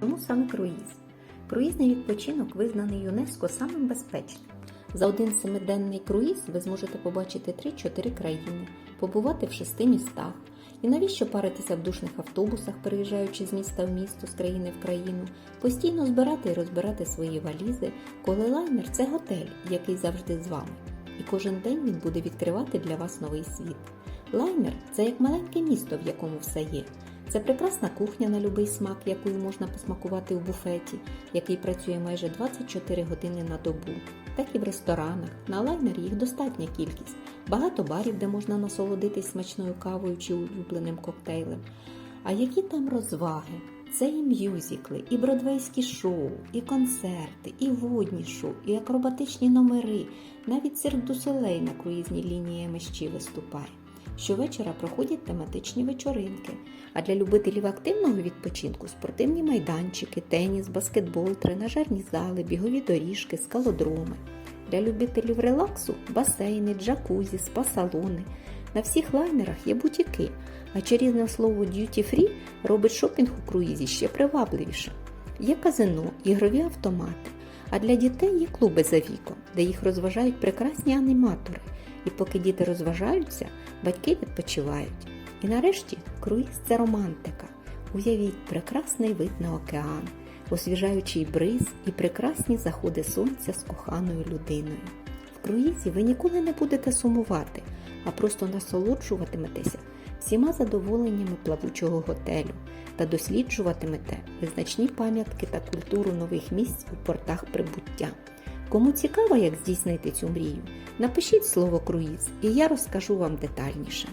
Чому саме круїз? Круїзний відпочинок визнаний ЮНЕСКО самим безпечним. За один семиденний круїз ви зможете побачити 3-4 країни, побувати в шести містах. І навіщо паритися в душних автобусах, переїжджаючи з міста в місто, з країни в країну, постійно збирати і розбирати свої валізи, коли лайнер це готель, який завжди з вами. І кожен день він буде відкривати для вас новий світ. Лайнер це як маленьке місто, в якому все є. Це прекрасна кухня на любий смак, якою можна посмакувати у буфеті, який працює майже 24 години на добу, так і в ресторанах. На лайнері їх достатня кількість. Багато барів, де можна насолодитись смачною кавою чи улюбленим коктейлем. А які там розваги? Це і мюзикли, і бродвейські шоу, і концерти, і водні шоу, і акробатичні номери. Навіть цирк du на круїзній лінії МСЧ виступає. Щовечора проходять тематичні вечоринки. А для любителів активного відпочинку спортивні майданчики, теніс, баскетбол, тренажерні зали, бігові доріжки, скалодроми. Для любителів релаксу басейни, джакузі, спа-салони. На всіх лайнерах є бутіки, а чарівне слово duty free робить шопінг у круїзі ще привабливіше. Є казино, ігрові автомати. А для дітей є клуби за віком, де їх розважають прекрасні аніматори. І поки діти розважаються, батьки відпочивають. І нарешті круїз це романтика. Уявіть прекрасний вид на океан, освіжаючий бриз і прекрасні заходи сонця з коханою людиною. В круїзі ви ніколи не будете сумувати, а просто насолоджуватиметеся всіма задоволеннями плавучого готелю та досліджуватимете визначні пам'ятки та культуру нових місць у портах прибуття. Кому цікаво, як здійснити цю мрію, напишіть слово круїз, і я розкажу вам детальніше.